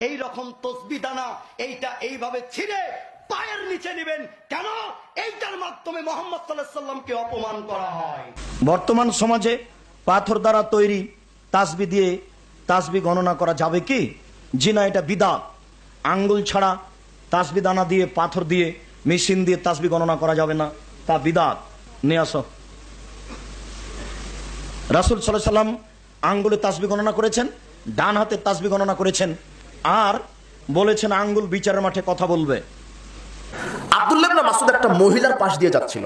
এই রকম তসবি দানা এইটা এইভাবে ছিঁড়ে পায়ের নিচে নেবেন। কেন? এইটার মাধ্যমে মোহাম্মদ সাল্লাহ সাল্লামকে অপমান করা হয়। বর্তমান সমাজে পাথর দ্বারা তৈরি তাসবি দিয়ে তাসবি গণনা করা যাবে কি? জি না এটা বিদা আঙ্গুল ছাড়া তাসবি দানা দিয়ে, পাথর দিয়ে, মেশিন দিয়ে তাসবি গণনা করা যাবে না। তা বিদাত। নিয়ে আসো। রাসুল সাল্লাহ সাল্লাম আঙ্গুলে তাসবি গণনা করেছেন, ডান হাতে তাসবি গণনা করেছেন। আর বলেছেন আঙ্গুল বিচারের মাঠে কথা বলবে। আব্দুল্লাহ মাসুদ একটা মহিলার পাশ দিয়ে যাচ্ছিল।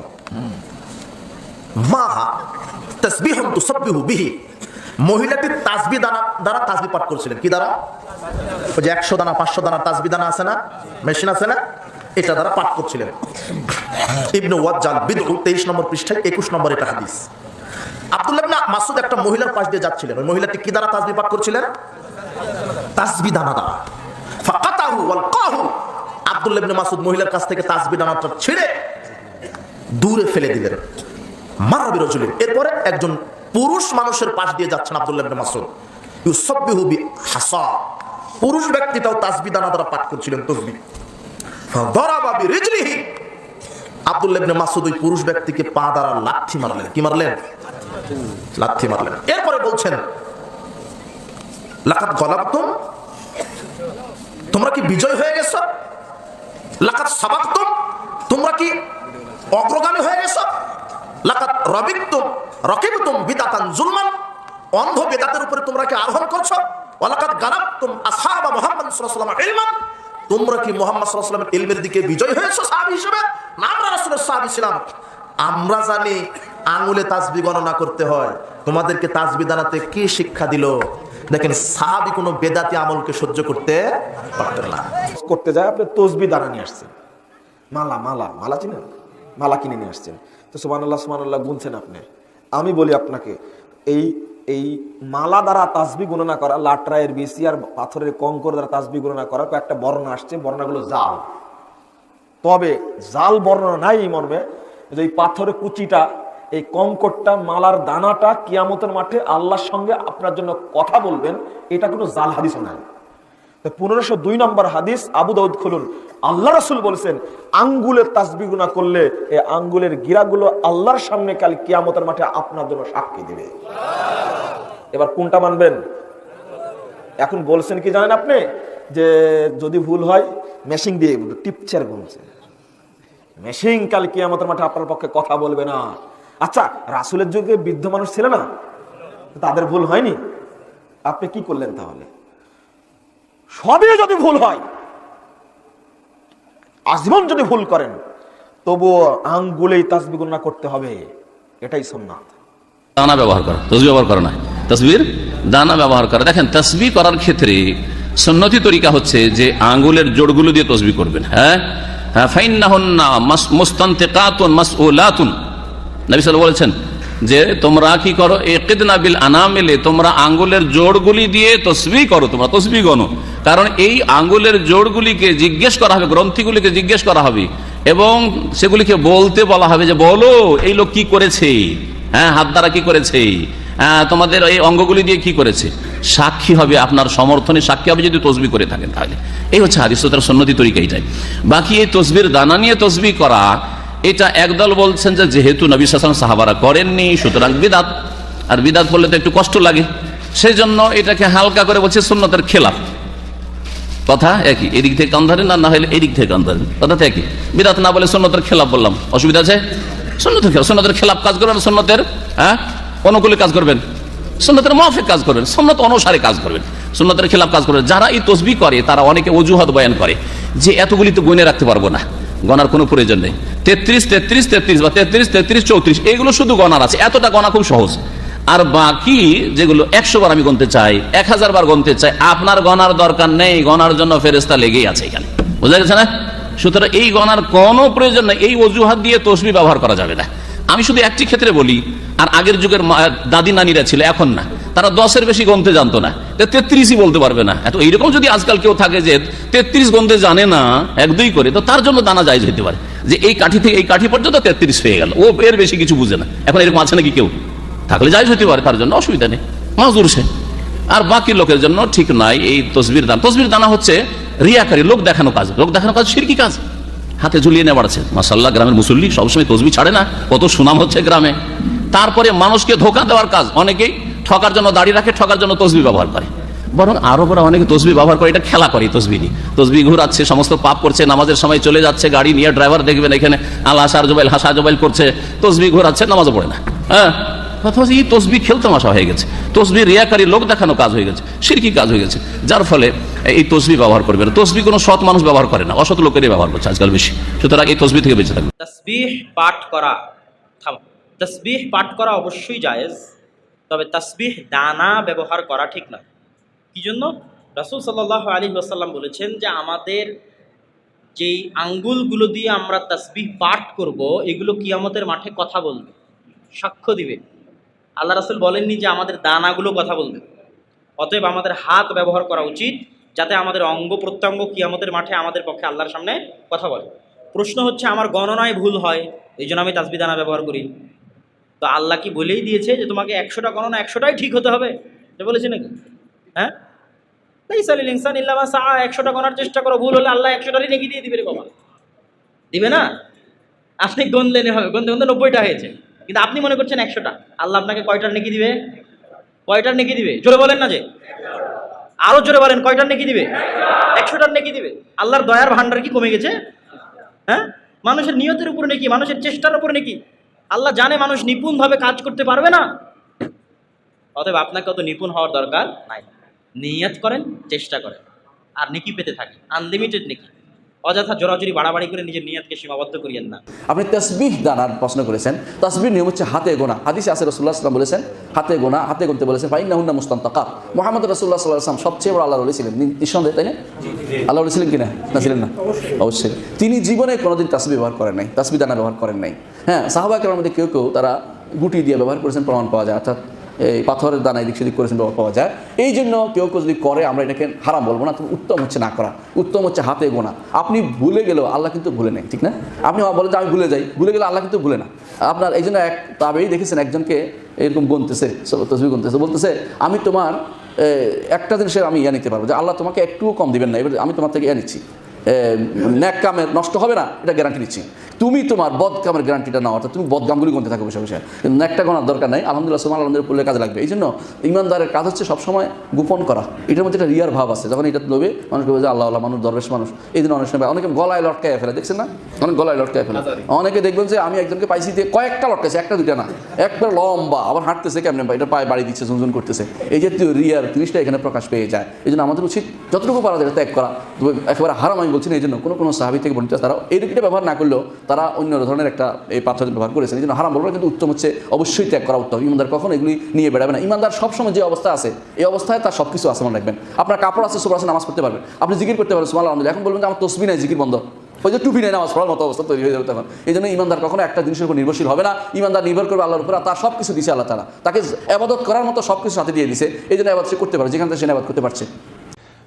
মহিলাটি তাসবি দানা দ্বারা তাসবি পাঠ করছিলেন। কি দ্বারা? ওই যে একশো দানা, পাঁচশো দানা তাসবি দানা আছে না? মেশিন আছে না? এটা দ্বারা পাঠ করছিলেন। ইবনু ওয়াজ্জাল বিদউ, তেইশ নম্বর পৃষ্ঠায়, একুশ নম্বর এটা হাদিস। আব্দুল্লাহ মাসুদ একটা মহিলার পাশ দিয়ে যাচ্ছিলেন। ওই মহিলাটি কি দ্বারা তাসবি পাঠ করছিলেন? তাসবি দানা দ্বারা ফাকাতাহু ওয়াল কাহু ইবনে মাসুদ মহিলার কাছ থেকে তাসবি দানাটা দূরে ফেলে দিলেন। এরপরে একজন পুরুষ মানুষের পাশ দিয়ে যাচ্ছেন ইবনে মাসুদ ইউসাব্বিহু বি হাসা পুরুষ ব্যক্তিটাও তাসবি পাঠ করছিলেন তসবি। ফাদারাবা বিরিজলিহি। আব্দুল্লাহ ইবনে মাসুদ ওই পুরুষ ব্যক্তিকে পা দ্বারা লাথি মারলেন। কি মারলেন? মারলেন। এরপরে বলছেন লাকাত গলাবতুম। তোমরা কি বিজয় হয়ে গেছো? লাকাত সাবাকতুম। তোমরা কি অগ্রগামী হয়ে গেছো? লাকাত রবিকতুম, রকিবতুম বিদাতান জুলমান। অন্ধ বেদাতের উপরে তোমরা কি আরোহণ করছ? ওয়ালাকাত গালাবতুম আসহাবা মুহাম্মদ সাল্লাল্লাহু আলাইহি ইলমান। তোমরা কি মুহাম্মদ সাল্লাল্লাহু ইলমের দিকে বিজয় হয়েছো সাহাবী হিসেবে? না, আমরা রাসূলের সাহাবী ছিলাম। আমরা জানি আঙ্গুলে তাসবি গণনা করতে হয়। তোমাদেরকে তাসবি দানাতে কি শিক্ষা দিল? দেখেন সাহাবী কোনো বেদাতি আমলকে সহ্য করতে পারতেন না। করতে যায় আপনি তসবি দানা নিয়ে আসছেন। মালা মালা মালা চিনেন? মালা কিনে নিয়ে আসছেন। তো সুমান আল্লাহ সুমান আল্লাহ গুনছেন আপনি। আমি বলি আপনাকে, এই এই মালা দ্বারা তাসবি গণনা করা লাটরায়ের বিসি আর পাথরের কঙ্কর দ্বারা তাসবি গণনা করা, কয়েকটা বর্ণনা আসছে, বর্ণাগুলো জাল। তবে জাল বর্ণনা নাই এই মর্মে যে এই পাথরের কুচিটা এই কঙ্কটটা, মালার দানাটা কিয়ামতের মাঠে আল্লাহর সঙ্গে আপনার জন্য কথা বলবেন, এটা কোনো জাল হাদিস নাই। পনেরোশো দুই নম্বর হাদিস, আবু দাউদ খুলুন। আল্লাহ রাসুল বলছেন, আঙ্গুলের তাসবি গুণা করলে এই আঙ্গুলের গিরাগুলো আল্লাহর সামনে কাল কিয়ামতের মাঠে আপনার জন্য সাক্ষী দিবে। এবার কোনটা মানবেন? এখন বলছেন কি জানেন আপনি? যে যদি ভুল হয় মেশিং দিয়ে টিপচার গুনছে মেশিং কাল কিয়ামতের মাঠে আপনার পক্ষে কথা বলবে না। আচ্ছা রাসুলের যুগে বৃদ্ধ মানুষ ছিল না? তাদের ভুল হয়নি? আপনি কি করলেন তাহলে? সবই যদি ভুল হয়, আজীবন যদি ভুল করেন, তবুও আঙ্গুলেই তাসবি গণনা করতে হবে। এটাই সোননাথ দানা ব্যবহার করা, তসবি ব্যবহার করা না তসবির দানা ব্যবহার করা। দেখেন, তসবি করার ক্ষেত্রে সন্নতি তরিকা হচ্ছে যে আঙ্গুলের জোড়গুলো দিয়ে তসবি করবেন হ্যাঁ? হ্যাঁ ফাইন না হন না মুস্তান্তে কাতুন মাস ও লাতুন নবী সাল বলেছেন যে তোমরা কি করো? বিল আনামেলে তোমরা আঙ্গুলের জোড়গুলি দিয়ে তসবি করো তোমরা তসবি গণো। কারণ এই আঙ্গুলের জোড়গুলিকে জিজ্ঞেস করা হবে গ্রন্থিগুলিকে জিজ্ঞেস করা হবে এবং সেগুলিকে বলতে বলা হবে যে বলো এই লোক কি করেছে? হ্যাঁ হাত দ্বারা কি করেছে? হ্যাঁ, তোমাদের এই অঙ্গগুলি দিয়ে কি করেছে? সাক্ষী হবে আপনার সমর্থনে সাক্ষী হবে যদি তসবি করে থাকেন তাহলে। এই হচ্ছে হাদিস সন্ন্যতি তরিকা এটাই। বাকি এই তসবির দানা নিয়ে তসবি করা এটা একদল বলছেন যে যেহেতু নবী সাসান সাহাবারা করেননি, সুতরাং বিদাত। আর বিদাত বললে তো একটু কষ্ট লাগে। সেই জন্য এটাকে হালকা করে বলছে সুন্নতের খেলাফ। কথা একই, এদিক থেকে কান ধরেন আর না হলে এদিক থেকে কান ধরেন কথা একই। বিদাত না বলে সন্ন্যতের খেলাফ বললাম। অসুবিধা আছে? সন্ন্যতের খেলাফ সন্ন্যতের খেলাফ কাজ করবেন সন্ন্যতের হ্যাঁ? অনুকূলে কাজ করবেন। সন্ন্যতের মাফিক কাজ করবেন সন্ন্যত অনুসারে কাজ করবেন। সন্ন্যতের খেলাফ কাজ করবেন। যারা এই তসবি করে, তারা অনেকে অজুহাত বয়ান করে। যে এতগুলি তো গুনে রাখতে পারব না। গনার কোনো প্রয়োজন নেই। তেত্রিশ তেত্রিশ তেত্রিশ বা তেত্রিশ তেত্রিশ, চৌত্রিশ, এগুলো শুধু গনার আছে। এতটা গণা খুব সহজ। আর বাকি যেগুলো একশো বার আমি গনতে চাই, এক হাজার বার গনতে চাই, আপনার গনার দরকার নেই গনার জন্য ফেরেস্তা লেগেই আছে এখানে। বোঝা গেছে না? সুতরাং এই গনার কোনো প্রয়োজন নেই, এই অজুহাত দিয়ে তসবি ব্যবহার করা যাবে না। আমি শুধু একটি ক্ষেত্রে বলি, আর আগের যুগের দাদি নানিরা ছিল, এখন না। তারা দশের বেশি গনতে জানতো না। তেত্রিশই বলতে পারবে না। এত এইরকম যদি আজকাল কেউ থাকে যে তেত্রিশ গনতে জানে না, এক দুই করে, তো তার জন্য দানা যায় হতে পারে। যে এই কাঠি থেকে এই কাঠি পর্যন্ত তেত্রিশ হয়ে গেল। ও এর বেশি কিছু বুঝে না। এখন এরকম আছে নাকি কেউ? থাকলে যাই হতে পারে, তার জন্য অসুবিধা নেই। মাজুর সে। আর বাকি লোকের জন্য ঠিক নাই এই তসবির দান। তসবির দানা হচ্ছে রিয়াকারী, লোক দেখানো কাজ। লোক দেখানো কাজ সিরকি কাজ। হাতে ঝুলিয়ে নিয়ে বাড়াচ্ছে মাসাল্লাহ গ্রামের মুসল্লি সবসময় তসবি ছাড়ে না। কত সুনাম হচ্ছে গ্রামে। তারপরে মানুষকে ধোকা দেওয়ার কাজ। অনেকেই ঠকার জন্য দাড়ি রাখে, ঠকার জন্য তসবি ব্যবহার করে। বরং আরও বড় অনেকে তসবি ব্যবহার করে, এটা খেলা করে তসবি নিয়ে। তসবি ঘুরাচ্ছে, সমস্ত পাপ করছে, নামাজের সময় চলে যাচ্ছে, গাড়ি নিয়ে ড্রাইভার দেখবেন এখানে আল্লাহ হাসার জোবাইল, হাসা জোবাইল করছে, তসবি ঘোরাচ্ছে, নামাজও পড়ে না। হ্যাঁ? এই তসবি হয়ে গেছে। তসবি রিয়াকারী লোক দেখানো কাজ হয়ে গেছে, সিরকি কাজ হয়ে গেছে। যার ফলে এই তসবি ব্যবহার করবে না। তসবি কোনো সৎ মানুষ ব্যবহার করে না, অসৎ লোকেরই ব্যবহার করছে আজকাল বেশি। সুতরাং এই তসবি থেকে বেঁচে থাকবে। তসবিহ পাঠ করা তসবিহ পাঠ করা অবশ্যই জায়েজ, তবে তসবিহ দানা ব্যবহার করা ঠিক নয়। কি জন্য? রাসুল সাল্লাহ আলী আসাল্লাম বলেছেন যে আমাদের যেই আঙ্গুলগুলো দিয়ে আমরা তসবিহ পাঠ করব, এগুলো কিয়ামতের মাঠে কথা বলবে, সাক্ষ্য দিবে। আল্লাহ রাসুল বলেননি যে আমাদের দানাগুলো কথা বলবে। অতএব আমাদের হাত ব্যবহার করা উচিত যাতে আমাদের অঙ্গ প্রত্যঙ্গ কিয়ামতের মাঠে আমাদের পক্ষে আল্লাহর সামনে কথা বলে। প্রশ্ন হচ্ছে, আমার গণনায় ভুল হয় এই জন্য আমি তাসবি দানা ব্যবহার করি। তো আল্লাহ কি বলেই দিয়েছে যে তোমাকে একশোটা গণনা একশোটাই ঠিক হতে হবে? বলেছে নাকি? হ্যাঁ? ইনসান ইল্লামা সা একশোটা গণার চেষ্টা করো, ভুল হলে আল্লাহ একশোটারই নেকি দিয়ে দিবে বাবা। দিবে না? আপনি গনলেন হবে গনতে গনতে নব্বইটা হয়েছে। কিন্তু আপনি মনে করছেন একশোটা। আল্লাহ আপনাকে কয়টার নেকি দিবে? কয়টার নেকি দিবে? জোরে বলেন না যে। আরও জোরে বলেন, কয়টার নেকি দিবে? একশোটার নেকি দিবে। আল্লাহর দয়ার ভান্ডার কি কমে গেছে? হ্যাঁ? মানুষের নিয়তের উপর নেকি, মানুষের চেষ্টার উপর নেকি। আল্লাহ জানে মানুষ নিপুণভাবে কাজ করতে পারবে না। অতএব আপনাকে অত নিপুণ হওয়ার দরকার নাই। নিয়ত করেন চেষ্টা করেন। আর নেকি পেতে থাকেন। আনলিমিটেড নেকি। অযথা জোরাজুরি বাড়াবাড়ি করে নিজের নিয়তকে সীমাবদ্ধ করিয়েন না। আপনি তসবিহ দানার প্রশ্ন করেছেন। তসবির নিয়ম হচ্ছে হাতে গোনা। হাদিস আসে রসুল্লাহ সাল্লাম বলেছেন হাতে গোনা হাতে গুনতে বলেছেন ফাইন নাহুন্না মুস্তান তাকা মোহাম্মদ রসুল্লাহ সাল্লাহ আসলাম সবচেয়ে বড় আল্লাহ ছিলেন। নি- নিঃসন্দেহে তাই না? আল্লাহ রলি ছিলেন কিনা না? ছিলেন না? অবশ্যই। তিনি জীবনে কোনোদিন তাসবি ব্যবহার করেন নাই। তাসবি দানা ব্যবহার করেন নাই। হ্যাঁ সাহাবাকের মধ্যে কেউ কেউ তারা গুটি দিয়ে ব্যবহার করেছেন প্রমাণ পাওয়া যায়। অর্থাৎ এই পাথরের দানা এদিক সেদিক করেছেন পাওয়া যায়। এই জন্য কেউ কেউ যদি করে, আমরা এটাকে হারাম বলব না তো উত্তম হচ্ছে না করা। উত্তম হচ্ছে হাতে গোনা। আপনি ভুলে গেলেও আল্লাহ কিন্তু ভুলে নেই, ঠিক না? আপনি বলেন যে আমি ভুলে যাই, ভুলে গেলে আল্লাহ কিন্তু ভুলে না। আপনার এই জন্য এক তাবেই দেখেছেন একজনকে এরকম গুনতেছে তসবি গুনতেছে, বলতেছে, আমি তোমার একটা জিনিসের আমি ইয়া নিতে পারব, যে আল্লাহ তোমাকে একটুও কম দিবেন না, এবার আমি তোমার থেকে ইয়া নিচ্ছি। ন্যাক কামের নষ্ট হবে না, এটা গ্যারান্টি নিচ্ছি। তুমি তোমার বদ কামের গ্যারান্টিটা নাও অর্থাৎ তুমি বদ কামগুলি গুনতে থাকো বসে বসে। কিন্তু ন্যাকটা গোনার দরকার নাই আলহামদুলিল্লাহ সুমান আলহামদুলিল্লাহ পড়লে কাজে লাগবে। এই জন্য ইমানদারের কাজ হচ্ছে সবসময় গোপন করা। এটার মধ্যে একটা রিয়ার ভাব আছে যখন এটা লোবে মানুষ বলবে যে আল্লাহ আল্লাহ মানুষ দরবেশ মানুষ এই জন্য অনেক সময় অনেকে গলায় লটকায় ফেলে দেখছেন না? অনেক গলায় লটকায় ফেলে। অনেকে দেখবেন যে আমি একজনকে পাইছি দিয়ে কয়েকটা লটকাইছে একটা দুইটা না। একবার লম্বা আবার হাঁটতেছে কেমনে এটা পায়ে বাড়ি দিচ্ছে ঝুনঝুন করতেছে। এই জাতীয় রিয়ার জিনিসটা এখানে প্রকাশ পেয়ে যায়। এই জন্য আমাদের উচিত যতটুকু পারা যায় ত্যাগ করা। একেবারে হারাম আমি বলছি না এই জন্য কোনো কোনো সাহাবি থেকে বর্ণিত তারা এই দিকটা ব্যবহার না করলেও তারা অন্য ধরনের একটা এই পাথর ব্যবহার করেছেন। এই জন্য হারাম বলব কিন্তু উত্তম হচ্ছে অবশ্যই ত্যাগ করা উত্তম। ইমানদার কখন এগুলি নিয়ে বেড়াবে না। ইমানদার সবসময় যে অবস্থা আছে, এই অবস্থায় তার সব কিছু আসমান রাখবেন। আপনার কাপড় আছে সুপার আছে, নামাজ পড়তে পারবেন। আপনি জিকির করতে পারবেন সুমাল আলহামদুলিল্লাহ। এখন বলবেন যে আমার তসবি নাই, জিকির বন্ধ। ওই যে টুপি নেই, নামাজ পড়ার মতো অবস্থা তৈরি হয়ে যাবে তখন। এই জন্য ইমানদার কখনো একটা জিনিসের উপর নির্ভরশীল হবে না। ইমানদার নির্ভর করবে আল্লাহর উপর তার সব কিছু দিছে আল্লাহ তারা তাকে আবাদত করার মতো সব কিছু সাথে দিয়ে দিছে। এই জন্য আবাদ সে করতে পারে যেখান থেকে সে আবাদ করতে পারছে।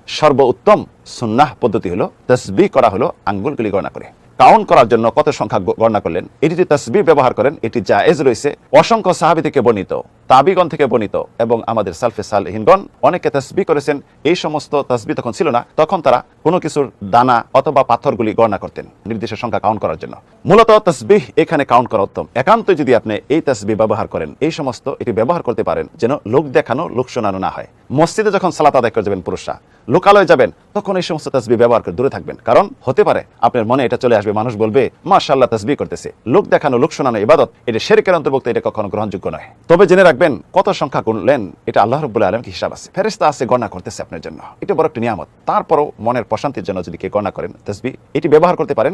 সর্বোত্তম সুন্নাহ পদ্ধতি হলো, তসবি করা হলো আঙ্গুলগুলি গণনা করে। কাউন্ট করার জন্য কত সংখ্যা গণনা করলেন? এটি যদি তসবি ব্যবহার করেন, এটি যা এজ রয়েছে। অসংখ্য সাহাবি থেকে বর্ণিত। তাবিগণ থেকে বর্ণিত এবং আমাদের সালফে সালহিনগণ অনেকে তসবি করেছেন, এই সমস্ত তসবি তখন ছিল না, তখন তারা কোনো কিছুর দানা অথবা পাথরগুলি গণনা করতেন নির্দিষ্ট সংখ্যা কাউন্ট করার জন্য। মূলত তসবিহ এখানে কাউন্ট করা উত্তম। একান্ত যদি আপনি এই তসবি ব্যবহার করেন, এই সমস্ত এটি ব্যবহার করতে পারেন যেন লোক দেখানো, লোক শোনানো না হয়। মসজিদে যখন সালাত আদায় করে যাবেন পুরুষরা, লোকালয়ে যাবেন, তখন এই সমস্ত তসবি ব্যবহার করে দূরে থাকবেন। কারণ হতে পারে আপনার মনে এটা চলে আসবে, মানুষ বলবে মাশাল্লাহ তসবি করতেছে। লোক দেখানো, লোক শোনানো ইবাদত, এটা শেরিকের অন্তর্ভুক্ত, এটা কখনো গ্রহণযোগ্য নয়। তবে জেনে রাখবেন, কত সংখ্যা গুনলেন, এটা আল্লাহ রব্বুল আলমকে হিসাব আছে? ফেরেস্তা আছে, গণনা করতেছে আপনার জন্য। এটা বড় একটা নিয়ামত। তারপরও মনের প্রশান্তির জন্য যদি কে গণনা করেন, তসবি, এটি ব্যবহার করতে পারেন।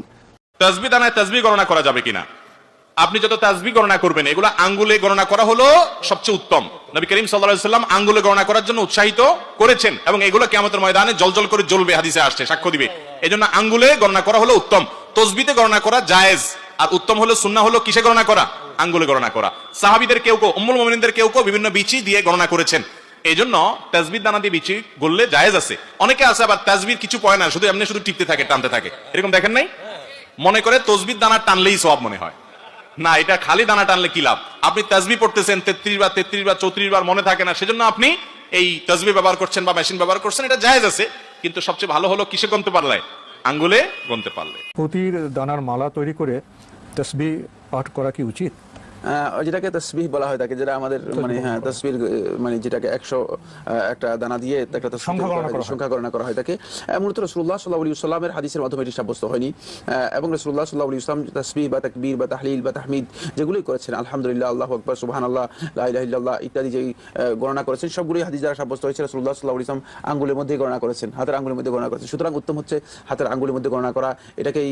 তাসবি দানায় তাসবি গণনা করা যাবে কিনা? আপনি যত তাসবি গণনা করবেন, এগুলো আঙ্গুলে গণনা করা হলো সবচেয়ে উত্তম। নবী করিম সাল্লাম আঙ্গুলে গণনা করার জন্য উৎসাহিত করেছেন এবং এগুলো কিয়ামতের ময়দানে জলজল করে জ্বলবে, হাদিসে আসছে, সাক্ষ্য দিবে। এই জন্য আঙ্গুলে গণনা করা হলো উত্তম। তসবিতে গণনা করা জায়েজ। আর উত্তম হলো সুন্নাহ হলো কিসে গণনা করা? আঙ্গুলে গণনা করা। সাহাবীদের কেউ কেউ, উম্মুল মুমিনিনদের কেউ কেউ বিভিন্ন বিচি দিয়ে গণনা করেছেন। এই জন্য তাজবির দানা দিয়ে বিচি গললে জায়েজ আছে। অনেকে আছে আবার তাজবির কিছু পয় না, শুধু এমনি শুধু টিপতে থাকে, টানতে থাকে। এরকম দেখেন নাই? মনে করে তসবির দানা টানলেই সব মনে হয়। না, এটা খালি দানা টানলে কি লাভ? আপনি তাজবি পড়তেছেন, তেত্রিশ বার তেত্রিশ বার, চৌত্রিশ বার মনে থাকে না, সেজন্য আপনি এই তসবি ব্যবহার করছেন বা মেশিন ব্যবহার করছেন, এটা জায়েজ আছে। কিন্তু সবচেয়ে ভালো হলো কিসে গনতে পারলে? আঙ্গুলে গনতে পারলে। পুঁতির দানার মালা তৈরি করে তসবি পাঠ করা কি উচিত? যেটাকে তসবিহ বলা হয় থাকে যেটা আমাদের মানে হ্যাঁ তসবির মানে যেটাকে একশো একটা দানা দিয়ে একটা সংখ্যা গণনা করা হয়। থাকে মূলত রসুল্লাহ সাল্লাহ আলী সাল্লামের হাদিসের মাধ্যমে এটি সাব্যস্ত হয়নি। এবং রসুল্লাহ সাল্লাহ আলী ইসলাম তসবিহ বা তাকবীর বা তাহলিল বা তাহমিদ যেগুলোই করেছেন আলহামদুলিল্লাহ আল্লাহ আকবর সুবাহান আল্লাহ লাহ ইত্যাদি যেই গণনা করেছেন সবগুলোই হাদিস দ্বারা সাব্যস্ত হয়েছে। রসুল্লাহ সাল্লাহ ইসলাম আঙ্গুলের মধ্যে গণনা করেছেন হাতের আঙ্গুলের মধ্যে গণনা করেছেন। সুতরাং উত্তম হচ্ছে হাতের আঙ্গুলের মধ্যে গণনা করা। এটাকেই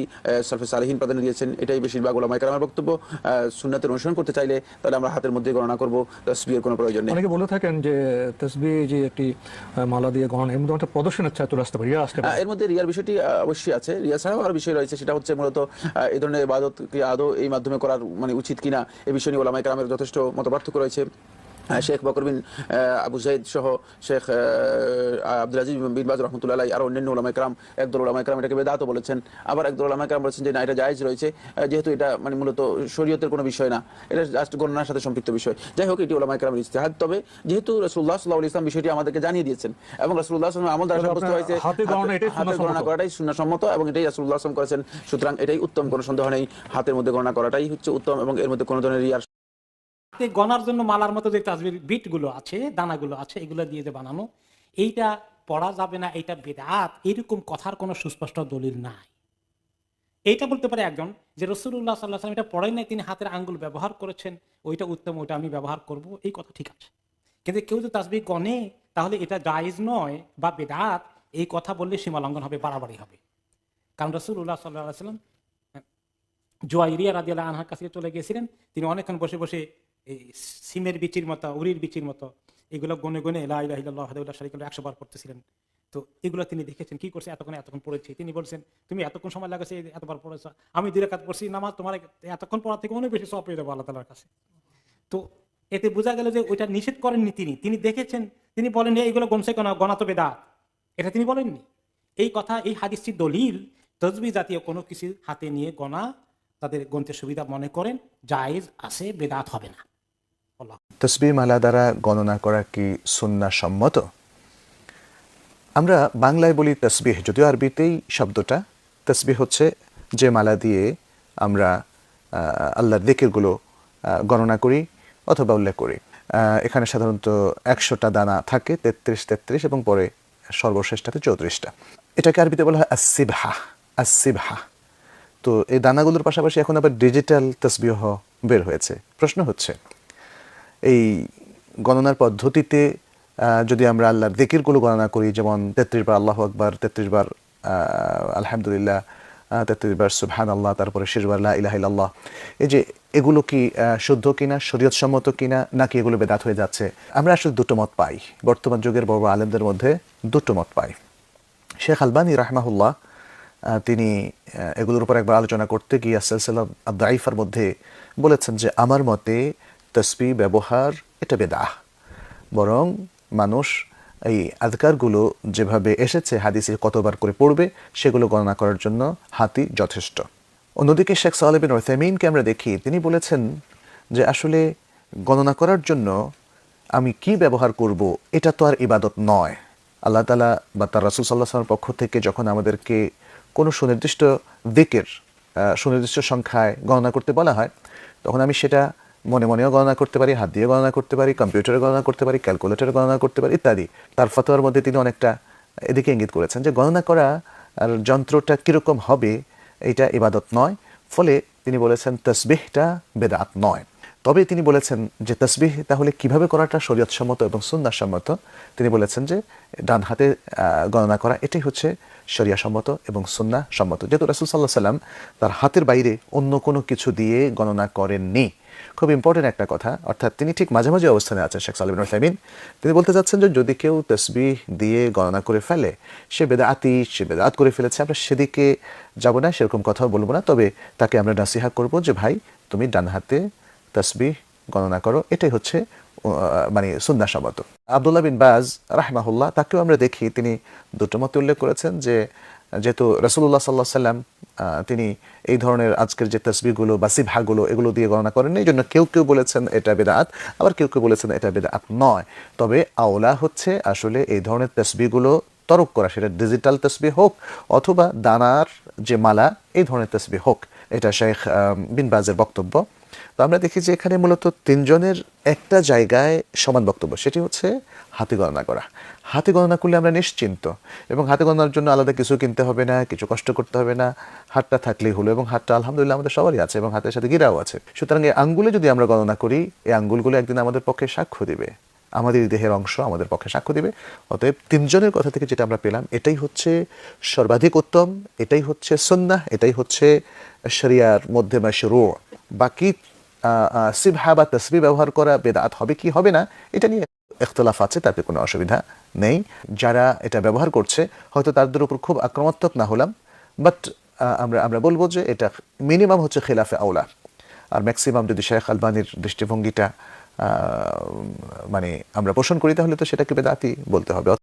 সরফে সালেহীন প্রাধান্য দিয়েছেন। এটাই বেশিরভাগ ওলামাইকার আমার বক্তব্য। সুন্নাতের অনুসরণ করতে চাইলে তাহলে আমরা হাতের মধ্যে গণনা করব তসবির কোনো প্রয়োজন নেই। অনেকে বলে থাকেন যে তসবি যে একটি মালা দিয়ে গণনা এর মধ্যে একটা প্রদর্শনের চলে আসতে পারে এর মধ্যে রিয়ার বিষয়টি অবশ্যই আছে। রিয়া ছাড়াও আর বিষয় রয়েছে সেটা হচ্ছে মূলত এই ধরনের ইবাদত কি আদৌ এই মাধ্যমে করার মানে উচিত কিনা এই বিষয় নিয়ে ওলামাই কালামের যথেষ্ট মত পার্থক্য রয়েছে। শেখ বকর বিন আবু জাইদ সহ শেখ আব্দুল আজিজ বিন বাজ রহমতুল্লাহ আর অন্যান্য ওলামাই কালাম একদল ওলামাই কালাম এটাকে বেদাতও বলেছেন। আবার একদল ওলামাই কালাম বলেছেন যে না এটা জায়েজ রয়েছে। যেহেতু এটা মানে মূলত শরীয়তের কোনো বিষয় না এটা জাস্ট গণনার সাথে সম্পৃক্ত বিষয়। যাই হোক এটি ওলামাই কালামের ইস্তেহাদ তবে যেহেতু রসুল্লাহ সাল্লাহ ইসলাম বিষয়টি আমাদেরকে জানিয়ে দিয়েছেন এবং রসুল্লাহ আমল দ্বারা সাব্যস্ত হয়েছে হাতে গণনা করাটাই সুন্নাহসম্মত এবং এটাই রাসূলুল্লাহ সাল্লাল্লাহু আলাইহি করেছেন। সুতরাং এটাই উত্তম কোনো সন্দেহ নেই হাতের মধ্যে গণনা করাটাই হচ্ছে উত্তম এবং এর মধ্যে কোনো ধরনের হাতে গনার জন্য মালার মতো যে তাজবির বিটগুলো আছে, দানাগুলো আছে, এগুলো দিয়ে যে বানানো, এইটা পড়া যাবে না, এইটা বেদাত, এরকম কথার কোনো সুস্পষ্ট দলিল নাই। এইটা বলতে পারে একজন যে রসুল্লাহ সাল্লাহ সাল্লাম এটা পড়েন নাই, তিনি হাতের আঙ্গুল ব্যবহার করেছেন, ওইটা উত্তম, ওইটা আমি ব্যবহার করব, এই কথা ঠিক আছে। কিন্তু কেউ যদি তাজবি গনে তাহলে এটা জায়েজ নয় বা বেদাত, এই কথা বললে সীমালঙ্ঘন হবে, বাড়াবাড়ি হবে। কারণ রসুল্লাহ সাল্লাহ সাল্লাম জোয়াইরিয়া রাদিয়াল্লাহ আনহার কাছে চলে গিয়েছিলেন, তিনি অনেকক্ষণ বসে বসে এই সিমের বিচির মতো, উরির বিচির মতো, এগুলো গনে গনে একশো বার করতেছিলেন তো এগুলো তিনি দেখেছেন, কি করছে এতক্ষণ এতক্ষণ পড়েছি। তিনি বলছেন, তুমি এতক্ষণ সময় লাগাছে এতবার পড়েছ। আমি দুই কাজ পড়ছি, নামাজ তোমার এতক্ষণ পড়ার থেকে অনেক বেশি সব পেয়ে যাব আল্লাহ তালার কাছে। তো এতে বোঝা গেল যে ওইটা নিষেধ করেননি তিনি। তিনি দেখেছেন, তিনি বলেন এইগুলো গনছে কেন? গণা তো বেদা এটা তিনি বলেননি। এই কথা, এই হাদিসটি দলিল। তজবি জাতীয় কোনো কিছু হাতে নিয়ে গণা তাদের গন্তের সুবিধা মনে করেন, জায়েজ আছে, বেদাত হবে না। তসবি মালা দ্বারা গণনা করা কি সুন্না সম্মত? আমরা বাংলায় বলি তসবিহ, যদিও আরবিতেই শব্দটা। তসবিহ হচ্ছে যে মালা দিয়ে আমরা আল্লাহর দিকেরগুলো গণনা করি অথবা উল্লেখ করি। এখানে সাধারণত একশোটা দানা থাকে, তেত্রিশ তেত্রিশ এবং পরে সর্বশেষটাতে চৌত্রিশটা। এটাকে আরবিতে বলা হয় আসিবহা আসিবহা তো এই দানাগুলোর পাশাপাশি এখন আবার ডিজিটাল তসবিহ বের হয়েছে। প্রশ্ন হচ্ছে এই গণনার পদ্ধতিতে যদি আমরা আল্লাহর দিকিরগুলো গণনা করি, যেমন তেত্রিশ বার আল্লাহ আকবার, তেত্রিশ বার আলহামদুলিল্লাহ তেত্রিশ বার সুবহান আল্লাহ তারপরে শেষবার আল্লাহ এই যে এগুলো কি শুদ্ধ কিনা, শরীয়তসম্মত কিনা, নাকি এগুলো বেদাত হয়ে যাচ্ছে? আমরা আসলে দুটো মত পাই। বর্তমান যুগের বড় আলেমদের মধ্যে দুটো মত পাই। শেখ আলবানী রাহমাহুল্লাহ তিনি এগুলোর উপর একবার আলোচনা করতে গিয়ে সিলসিলা দাইফার মধ্যে বলেছেন যে, আমার মতে তসবি, ব্যবহার, এটা বেদাহ। বরং মানুষ এই আধকারগুলো যেভাবে এসেছে, হাদিসে কতবার করে পড়বে, সেগুলো গণনা করার জন্য হাতি যথেষ্ট। অন্যদিকে শেখ সালেবিন ওসাইমিনকে আমরা দেখি, তিনি বলেছেন যে আসলে গণনা করার জন্য আমি কি ব্যবহার করব, এটা তো আর ইবাদত নয়। আল্লাহ তালা বা তার রাসুল সাল্লাহ সাল্লামের পক্ষ থেকে যখন আমাদেরকে কোনো সুনির্দিষ্ট দিকের সুনির্দিষ্ট সংখ্যায় গণনা করতে বলা হয়, তখন আমি সেটা মনে মনেও গণনা করতে পারি, হাত দিয়ে গণনা করতে পারি কম্পিউটারে গণনা করতে পারি ক্যালকুলেটরে গণনা করতে পারি ইত্যাদি। তার ফতোয়ার মধ্যে তিনি অনেকটা এদিকে ইঙ্গিত করেছেন যে গণনা করা আর যন্ত্রটা কীরকম হবে, এটা ইবাদত নয়। ফলে তিনি বলেছেন, তসবিহটা বেদাত নয়। তবে তিনি বলেছেন যে, তসবিহ তাহলে কীভাবে করাটা শরীয়তসম্মত এবং সুন্নাসম্মত? তিনি বলেছেন যে, ডান হাতে গণনা করা এটাই হচ্ছে শরিয়াসম্মত এবং সুন্না সম্মত যেহেতু রাসুল সাল্লাহ সাল্লাম তার হাতের বাইরে অন্য কোনো কিছু দিয়ে গণনা করেননি। খুব ইম্পর্টেন্ট একটা কথা। অর্থাৎ তিনি ঠিক মাঝামাঝি অবস্থানে আছেন, শেখ সালিবিন সাইমিন। তিনি বলতে চাচ্ছেন যে, যদি কেউ তসবিহ দিয়ে গণনা করে ফেলে, সে বেদাতি সে বেদাত করে ফেলেছে, আমরা সেদিকে যাব না, সেরকম কথাও বলব না। তবে তাকে আমরা নাসিহা করব যে, ভাই, তুমি ডান হাতে তসবিহ গণনা করো। এটাই হচ্ছে মানে সুন্নাসম্মত আবদুল্লাহ বিন বাজ, রাহমাহুল্লাহ, তাকেও আমরা দেখি। তিনি দুটো মতে উল্লেখ করেছেন যে, যেহেতু রসুল্লাহ সাল্লাহ সাল্লাম তিনি এই ধরনের আজকের যে তসবিগুলো বা সিভাগুলো এগুলো দিয়ে গণনা করেন। এই জন্য কেউ কেউ বলেছেন এটা বেদাত, আবার কেউ কেউ বলেছেন এটা বেদাত নয়। তবে আওলা হচ্ছে আসলে এই ধরনের তসবিগুলো তরক করা, সেটা ডিজিটাল তসবি হোক অথবা দানার যে মালা, এই ধরনের তসবি হোক। এটা শেখ বিনবাজের বিন বাজের বক্তব্য। তো আমরা দেখি যে এখানে মূলত তিনজনের একটা জায়গায় সমান বক্তব্য, সেটি হচ্ছে হাতে গণনা করা। হাতে গণনা করলে আমরা নিশ্চিন্ত, এবং হাতে গণনার জন্য আলাদা কিছু কিনতে হবে না, কিছু কষ্ট করতে হবে না হাতটা থাকলেই হলো, এবং হাতটা আলহামদুলিল্লাহ আমাদের সবারই আছে, এবং হাতের সাথে গিরাও আছে। সুতরাং এই আঙ্গুলে যদি আমরা গণনা করি, এই আঙ্গুলগুলো একদিন আমাদের পক্ষে সাক্ষ্য দিবে, আমাদের দেহের অংশ আমাদের পক্ষে সাক্ষ্য দিবে। অতএব তিনজনের কথা থেকে যেটা আমরা পেলাম, এটাই হচ্ছে সর্বাধিক উত্তম, এটাই হচ্ছে সন্না এটাই হচ্ছে শরিয়ার মধ্যে বা শুরু বাকি সিবহা বা তসবি ব্যবহার করা বেদাত হবে কি হবে না, এটা নিয়ে ইখতলাফ আছে তাতে কোনো অসুবিধা নেই। যারা এটা ব্যবহার করছে, হয়তো তাদের উপর খুব আক্রমণাত্মক না হলাম বাট আমরা আমরা বলব যে এটা মিনিমাম হচ্ছে খেলাফে আওলা। আর ম্যাক্সিমাম যদি শেখ আলবানির দৃষ্টিভঙ্গিটা মানে আমরা পোষণ করি, তাহলে তো সেটাকে বেদাতি বলতে হবে।